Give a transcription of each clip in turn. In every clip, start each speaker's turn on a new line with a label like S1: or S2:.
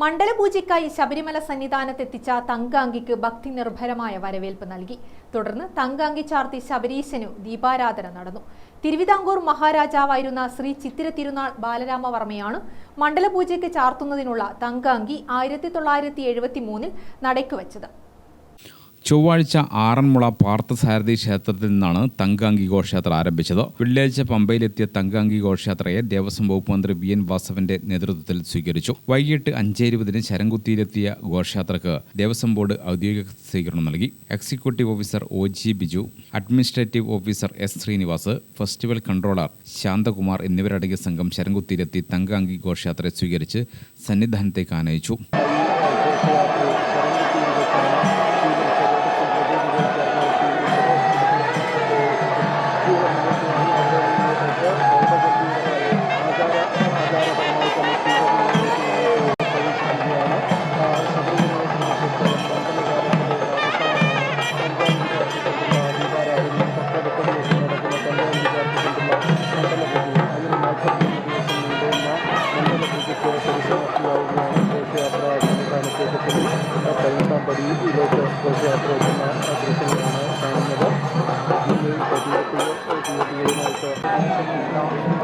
S1: മണ്ഡലപൂജയ്ക്കായി ശബരിമല സന്നിധാനത്തെത്തിച്ച തങ്കാങ്കിക്ക് ഭക്തി നിർഭരമായ വരവേൽപ്പ് നൽകി. തുടർന്ന് തങ്കാങ്കി ചാർത്തി ശബരീശനു ദീപാരാധന നടന്നു. തിരുവിതാംകൂർ മഹാരാജാവായിരുന്ന ശ്രീ ചിത്തിര തിരുനാൾ ബാലരാമവർമ്മയാണ് മണ്ഡലപൂജയ്ക്ക് ചാർത്തുന്നതിനുള്ള തങ്കാങ്കി ആയിരത്തി തൊള്ളായിരത്തി എഴുപത്തി മൂന്നിൽ നടയ്ക്കുവച്ചത്.
S2: ചൊവ്വാഴ്ച ആറന്മുള പാർത്ഥസാരഥി ക്ഷേത്രത്തിൽ നിന്നാണ് തങ്കാങ്കി ഘോഷയാത്ര ആരംഭിച്ചത്. വെള്ളിയാഴ്ച പമ്പയിലെത്തിയ തങ്കാങ്കി ഘോഷയാത്രയെ ദേവസ്വം വകുപ്പ് മന്ത്രി വി എൻ വാസവന്റെ നേതൃത്വത്തിൽ സ്വീകരിച്ചു. വൈകിട്ട് അഞ്ചേ ഇരുപതിന് ശരംകുത്തിയിലെത്തിയ ഘോഷയാത്രക്ക് ദേവസ്വം ബോർഡ് ഔദ്യോഗിക സ്വീകരണം നൽകി. Executive officer O G Biju administrative officer S Srinivas festival controller Shanthakumar എന്നിവരടങ്ങിയ സംഘം ശരംകുത്തിയിലെത്തി തങ്കാങ്കി ഘോഷയാത്രയെ സ്വീകരിച്ച് സന്നിധാനത്തേക്ക് ആനയിച്ചു.
S3: પહેલાં પડી ઇલેક્ટ્રોસ્કોપી ઓપરેશનમાં ઓપરેશન સાઈન બધા ધીમે ધીમે ધીમે ધીમે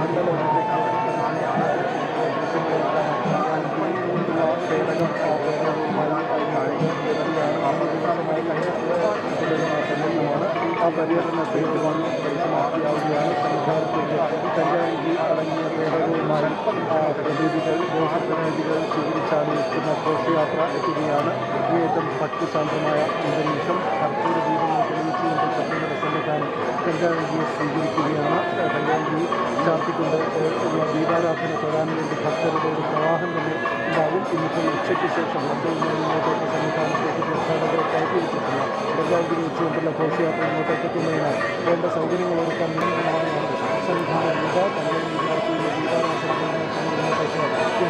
S3: പര്യടനത്തിൽ വന്ന് പരിസമാപ്തിയാവുകയാണ് സംഘാരത്തിന്റെ കല്യാണി അടങ്ങിയ പേടകവുമായി പ്രതിനിധികൾ ഘോഷപ്രതിനിധികൾ സ്വീകരിച്ചാണ് എത്തുന്ന ഘോഷയാത്ര എത്തുകയാണ് ഏറ്റവും ഭക്തിശാന്തമായ അന്തരീക്ഷം കർപ്പൂര ദീപങ്ങൾ തെളിയിച്ചുകൊണ്ട് ശബരിമല സംവിധാനം കല്യാണിയെ സ്വീകരിക്കുകയാണ് കല്യാണി ചാർത്തിക്കൊണ്ട് ദീപാരാധന തൊഴാൻ വേണ്ടി ഭക്തരുടെ ഒരു പ്രവാഹം തന്നെ कि मतलब ಹೆಚ್ಚಿನ ಸೇವೆ ಲಂಡನ್ನಲ್ಲಿ ಮೋಟಾರ್ ಸಂಚಾರಕ್ಕೆ ಸರ್ಕಾರದ ಕೈಪಿಡಿತು ಬೆಳಗಾವಿ ಜಿಲ್ಲೆಯ ಕೋಶಿಯಾದ ಮೋಟಾರ್ ಕಟ್ಟುಮನೆ ಕೇಂದ್ರ ಸೌಕರ್ಯಗಳು ಕಮ್ಮಿ ಸಂವಿಧಾನದಿಂದ ತಮಿಳುನಾಡಿನ ವಿಧಾನಸಭೆಯ ಸಂವಿಧಾನಕ್ಕೆ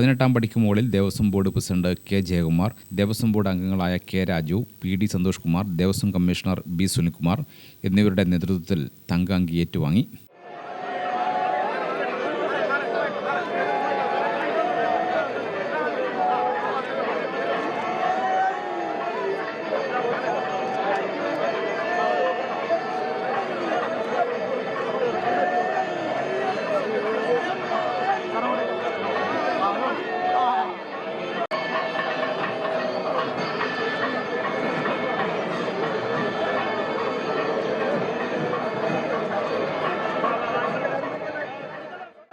S2: പതിനെട്ടാം പടിക്ക് മുകളിൽ Devaswom board president K Jayakumar Devaswom board അംഗങ്ങളായ K Raju P D Santhosh Kumar Devaswom commissioner B Sunilkumar എന്നിവരുടെ നേതൃത്വത്തിൽ തങ്കാങ്കി ഏറ്റുവാങ്ങി.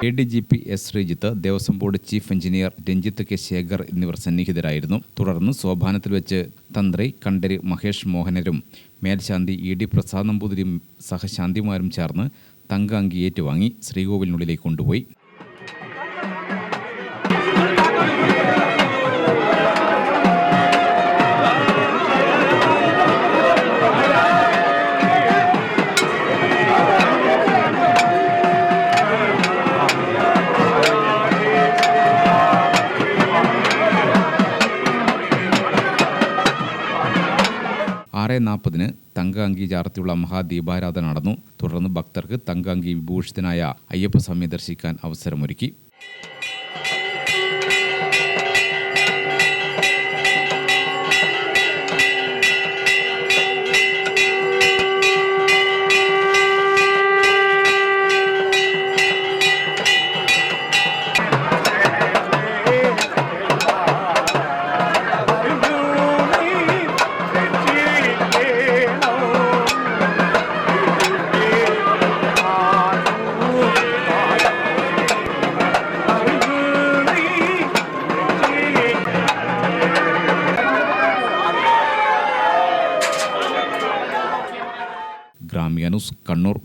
S2: A D G P S Sreejith Devaswom board chief engineer Ranjith K. Shekhar എന്നിവർ സന്നിഹിതരായിരുന്നു. തുടർന്ന് സോപാനത്തിൽ വെച്ച് തന്ത്രി കണ്ടരി മഹേഷ് മോഹനരും മേൽശാന്തി ഇ ഡി പ്രസാദ് നമ്പൂതിരിയും സഹശാന്തിമാരും ചേർന്ന് തങ്കാങ്കി ഏറ്റുവാങ്ങി ശ്രീകോവിലിനുള്ളിലേക്ക് കൊണ്ടുപോയി. ആറ് നാൽപ്പതിന് തങ്കഅങ്കി ചാർത്തിയുള്ള മഹാദീപാരാധന നടന്നു. തുടർന്ന് ഭക്തർക്ക് തങ്കഅങ്കി വിഭൂഷിതനായ അയ്യപ്പസ്വാമിയെ ദർശിക്കാൻ അവസരമൊരുക്കി. ന്യൂസ് കണ്ണൂർ